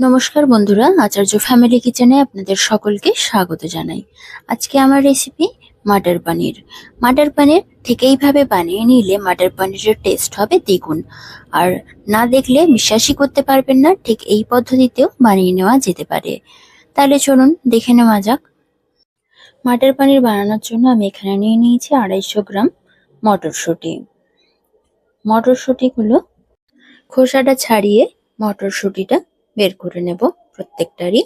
নমস্কার বন্ধুরা, আচার্য ফ্যামিলি কিচেনে আপনাদের সকলকে স্বাগত জানাই। আজকে আমার রেসিপি মাটার পানির। মাটার পানির ঠিক এইভাবে বানিয়ে নিলে মাটার পানিরের টেস্ট হবে দ্বিগুণ। আর না দেখলে বিশ্বাসই করতে পারবেন না, ঠিক এই পদ্ধতিতেও বানিয়ে নেওয়া যেতে পারে। তাহলে চলুন দেখে নেওয়া যাক। মাটার পানির বানানোর জন্য আমি এখানে নিয়ে নিয়েছি আড়াইশো গ্রাম মটরশুঁটি। মটরশুঁটিগুলো খোসাটা ছাড়িয়ে মটরশুঁটিটা বের করে নেব প্রত্যেকটারই।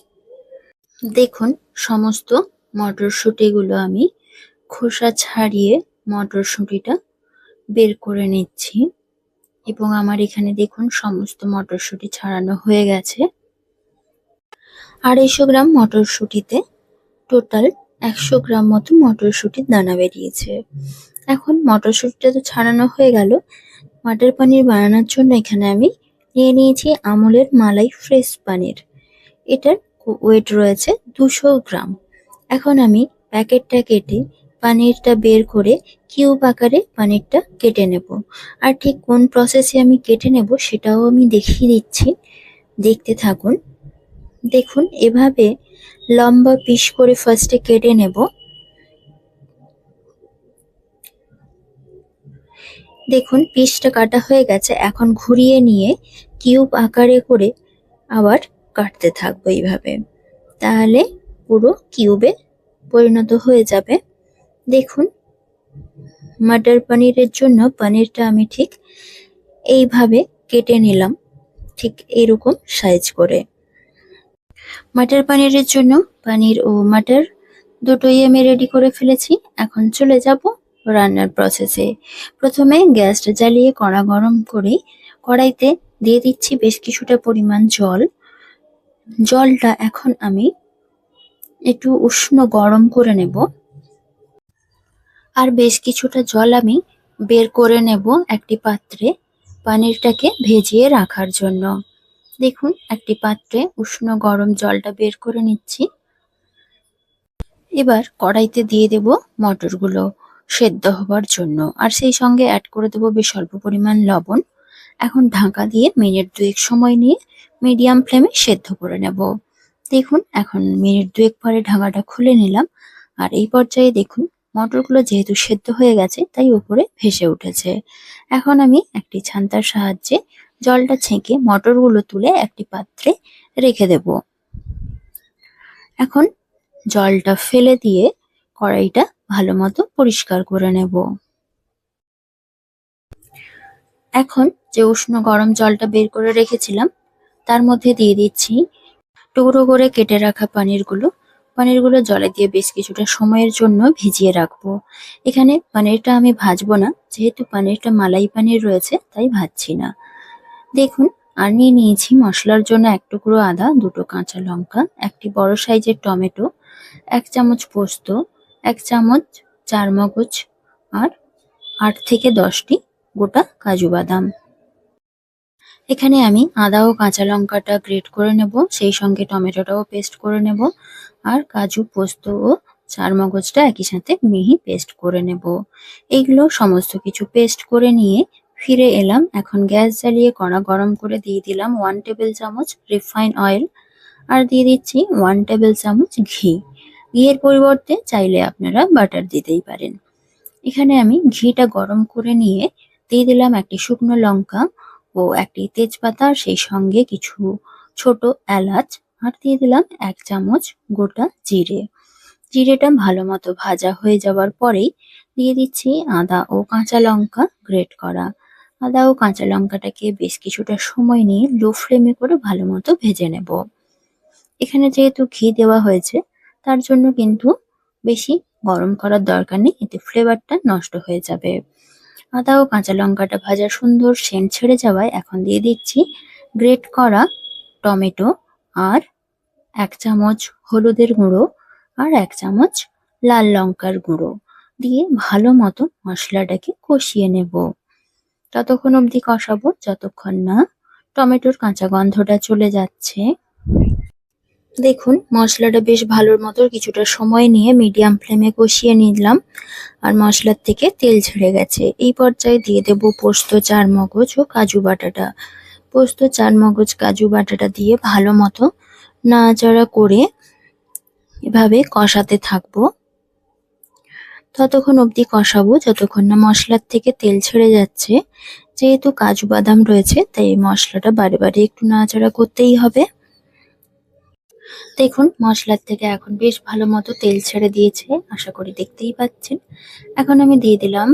দেখুন, সমস্ত মটরশুঁটিগুলো আমি খোসা ছাড়িয়ে মটরশুঁটিটা বের করে নিচ্ছি। এবং আমার এখানে দেখুন, সমস্ত মটরশুঁটি ছাড়ানো হয়ে গেছে। আড়াইশো গ্রাম মটরশুঁটিতে টোটাল একশো গ্রাম মতো মটরশুঁটির দানা বেরিয়েছে। এখন মটরশুঁটিটা তো ছাড়ানো হয়ে গেল। মাটার পানির বানানোর জন্য এখানে আমি নিয়ে নিয়েছি আমুলের মালাই ফ্রেশ পানির। এটার ওয়েট রয়েছে দুশো গ্রাম। এখন আমি প্যাকেটটা কেটে পানিরটা বের করে কিউব আকারে পানিরটা কেটে নেব। আর ঠিক কোন প্রসেসে আমি কেটে নেব সেটাও আমি দেখিয়ে দিচ্ছি। দেখতে থাকুন। দেখুন, এভাবে লম্বা পিস করে ফার্স্টে কেটে নেব। দেখুন পিসটা কাটা হয়ে গেছে। এখন ঘুরিয়ে নিয়ে কিউব আকারে করে আবার কাটতে থাকব এইভাবে। তাহলে পুরো কিউবে পরিণত হয়ে যাবে। দেখুন, মাটার পনিরের জন্য পনিরটা আমি ঠিক এইভাবে কেটে নিলাম, ঠিক এরকম সাইজ করে। মাটার পনিরের জন্য পনির ও মাটার দুটোই আমি রেডি করে ফেলেছি। এখন চলে যাব রান্নার প্রসেসে প্রথমে গ্যাসটা জ্বালিয়ে কড়া গরম করে কড়াইতে দিয়ে দিচ্ছি বেশ কিছুটা পরিমাণ জল। জলটা এখন আমি একটু উষ্ণ গরম করে নেব। আর বেশ কিছুটা জল আমি বের করে নেব একটি পাত্রে পানিরটাকে ভেজিয়ে রাখার জন্য। দেখুন, একটি পাত্রে উষ্ণ গরম জলটা বের করে নিচ্ছি। এবার কড়াইতে দিয়ে দেব মটরগুলো। সেদ্ধ হবার জন্য। আর সেই সঙ্গে অ্যাড করে দেবো বেশ অল্প পরিমাণ লবণ। এখন ঢাকা দিয়ে মিনিট দুয়েক সময় নিয়ে মিডিয়াম ফ্লেমে সেদ্ধ করে নেব। দেখুন, এখন মিনিট দুয়েক পরে ঢাকাটা খুলে নিলাম। আর এই পর্যায়ে দেখুন, মটরগুলো যেহেতু সেদ্ধ হয়ে গেছে, তাই উপরে ভেসে উঠেছে। এখন আমি একটি ছান্তার সাহায্যে জলটা ছেঁকে মটরগুলো তুলে একটি পাত্রে রেখে দেব। এখন জলটা ফেলে দিয়ে কড়াইটা ভালো মতো পরিষ্কার করে নেব। এখন যে উষ্ণ গরম জলটা বের করে রেখেছিলাম, তার মধ্যে দিয়ে দিচ্ছি টুকরো করে কেটে রাখা পানিরগুলো। পানিরগুলো জলে দিয়ে বেশ কিছুটা সময়ের জন্য ভিজিয়ে রাখব। এখানে পানিরটা আমি ভাজবো না, যেহেতু পানিরটা মালাই পানির রয়েছে, তাই ভাজছি না। দেখুন নিয়ে নিয়েছি মশলার জন্য এক টুকরো আদা, দুটো কাঁচা লঙ্কা, একটি বড় সাইজের টমেটো, এক চামচ পোস্ত এক চামচ চার মগজ আর আট থেকে দশটি গোটা কাজু বাদাম। এখানে আমি আদা ও কাঁচা লঙ্কাটা গ্রেট করে নেব, সেই সঙ্গে টমেটোটাও পেস্ট করে নেব আর কাজু, পোস্ত ও চার মগজটা একই সাথে মিহি পেস্ট করে নেব। এইগুলো সমস্ত কিছু পেস্ট করে নিয়ে ফিরে এলাম। এখন গ্যাস জ্বালিয়ে কড়া গরম করে দিয়ে দিলাম ওয়ান টেবিল চামচ রিফাইন অয়েল। আর দিয়ে দিচ্ছি ওয়ান টেবিল চামচ ঘি। ঘিয়ের পরিবর্তে চাইলে আপনারা বাটার দিতেই পারেন। এখানে আমি ঘিটা গরম করে নিয়ে দিয়ে দিলাম একটি শুকনো লঙ্কা ও একটি তেজপাতা সেই সঙ্গে কিছু ছোট এলাচ আর দিয়ে দিলাম এক চামচ গোটা জিরে। জিরেটা ভালো মতো ভাজা হয়ে যাওয়ার পরেই দিয়ে দিচ্ছি আদা ও কাঁচা লঙ্কা গ্রেট করা। আদা ও কাঁচা লঙ্কাটাকে বেশ কিছুটা সময় নিয়ে লো ফ্লেমে করে ভালো মতো ভেজে নেব। এখানে যেহেতু ঘি দেওয়া হয়েছে তার জন্য কিন্তু বেশি গরম করার দরকার নেই, এতে ফ্লেভারটা নষ্ট হয়ে যাবে। আদা ও কাঁচা লঙ্কাটা ভাজা সুন্দর সেন্ট ছেড়ে যাওয়ায় এখন দিয়ে দিচ্ছি গ্রেট করা টমেটো আর এক চামচ হলুদের গুঁড়ো আর এক চামচ লাল লঙ্কার গুঁড়ো দিয়ে ভালো মতো মশলাটাকে কষিয়ে নেব। ততক্ষণ অবধি কষাবো, যতক্ষণ না টমেটোর কাঁচা গন্ধটা চলে যাচ্ছে। দেখুন, মশলাটা বেশ ভালোর মতো কিছুটা সময় নিয়ে মিডিয়াম ফ্লেমে কষিয়ে নিলাম। আর মশলার থেকে তেল ছেড়ে গেছে। এই পর্যায়ে দিয়ে দেব পোস্ত চার মগজ ও কাজু বাটাটা। পোস্ত চার মগজ কাজু বাটাটা দিয়ে ভালো মতো নাড়াচাড়া করে এভাবে কষাতে থাকব। ততক্ষণ অবধি কষাবো, যতক্ষণ না মশলার থেকে তেল ছেড়ে যাচ্ছে। যেহেতু কাজু বাদাম রয়েছে, তাই মশলাটা বারে বারে একটু নাড়াচাড়া করতেই হবে। দেখুন, মশলার থেকে এখন বেশ ভালো মতো তেল ছেড়ে দিয়েছে, আশা করি দেখতেই পাচ্ছেন। এখন আমি দিয়ে দিলাম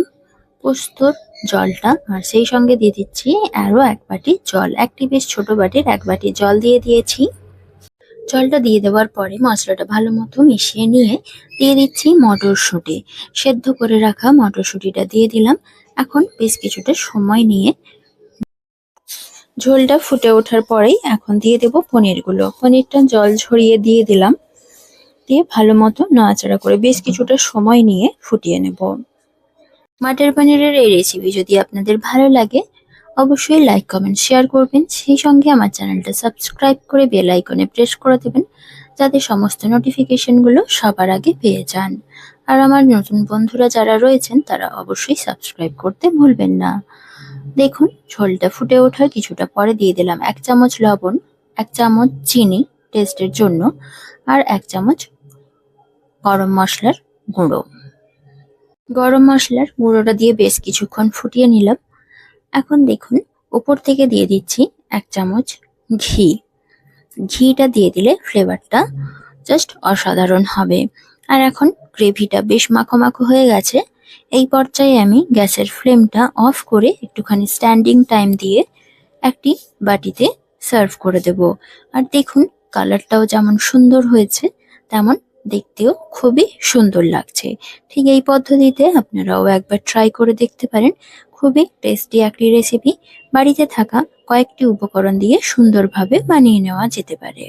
পোস্তর জলটা, আর সেই সঙ্গে দিয়ে দিচ্ছি আরও এক বাটি জল, একটি বেশ ছোট বাটির এক বাটি জল দিয়ে দিয়েছি। জলটা দিয়ে দেওয়ার পরে মশলাটা ভালো মতো মিশিয়ে নিয়ে দিয়ে দিচ্ছি মটরশুঁটি। সেদ্ধ করে রাখা মটরশুঁটিটা দিয়ে দিলাম। এখন বেশ কিছুটা সময় নিয়ে ঝোলটা ফুটে ওঠার পরেই এখন দিয়ে দেব পনিরগুলো। পনিরটা জল ঝরিয়ে দিয়ে দিলাম। দিয়ে ভালো মতো নাড়াচাড়া করে বেশ কিছুটা সময় নিয়ে ফুটিয়ে নেব। মাটার পনিরের এই রেসিপি যদি আপনাদের ভালো লাগে, অবশ্যই লাইক কমেন্ট শেয়ার করবেন। সেই সঙ্গে আমার চ্যানেলটা সাবস্ক্রাইব করে বেল আইকনে প্রেস করে দেবেন, যাতে সমস্ত নোটিফিকেশনগুলো সবার আগে পেয়ে যান। আর আমার নতুন বন্ধুরা যারা রয়েছেন, তারা অবশ্যই সাবস্ক্রাইব করতে ভুলবেন না। দেখুন, ঝোলটা ফুটে ওঠার কিছুটা পরে দিয়ে দিলাম এক চামচ লবণ, এক চামচ চিনি টেস্টের জন্য, আর এক চামচ গরম মশলার গুঁড়ো। গরম মশলার গুঁড়োটা দিয়ে বেশ কিছুক্ষণ ফুটিয়ে নিলাম। এখন দেখুন ওপর থেকে দিয়ে দিচ্ছি এক চামচ ঘি। ঘিটা দিয়ে দিলে ফ্লেভারটা জাস্ট অসাধারণ হবে। আর এখন গ্রেভিটা বেশ মাখো মাখো হয়ে গেছে। এই পর্যায়ে আমি গ্যাসের ফ্লেমটা অফ করে একটুখানি স্ট্যান্ডিং টাইম দিয়ে একটি বাটিতে সার্ভ করে দেব। আর দেখুন, কালারটাও যেমন সুন্দর হয়েছে, তেমন দেখতেও খুবই সুন্দর লাগছে। ঠিক এই পদ্ধতিতে আপনারাও একবার ট্রাই করে দেখতে পারেন। খুবই টেস্টি একটি রেসিপি বাড়িতে থাকা কয়েকটি উপকরণ দিয়ে সুন্দরভাবে বানিয়ে নেওয়া যেতে পারে।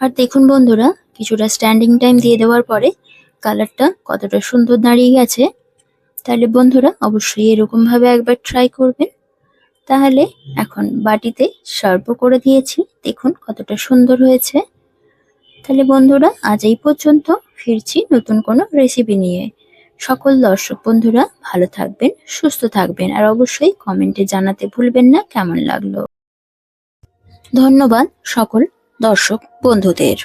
আর দেখুন বন্ধুরা, কিছুটা স্ট্যান্ডিং টাইম দিয়ে দেওয়ার পরে কালারটা কতটা সুন্দর দাঁড়িয়ে গেছে। তাহলে বন্ধুরা অবশ্যই এরকম ভাবে একবার ট্রাই করবেন। তাহলে এখন বাটিতে সার্ভ করে দিয়েছি। দেখুন কতটা সুন্দর হয়েছে। তাহলে বন্ধুরা আজ এই পর্যন্ত ফিরছি নতুন কোনো রেসিপি নিয়ে। সকল দর্শক বন্ধুরা ভালো থাকবেন, সুস্থ থাকবেন, আর অবশ্যই কমেন্টে জানাতে ভুলবেন না কেমন লাগল। ধন্যবাদ সকল দর্শক বন্ধুদের।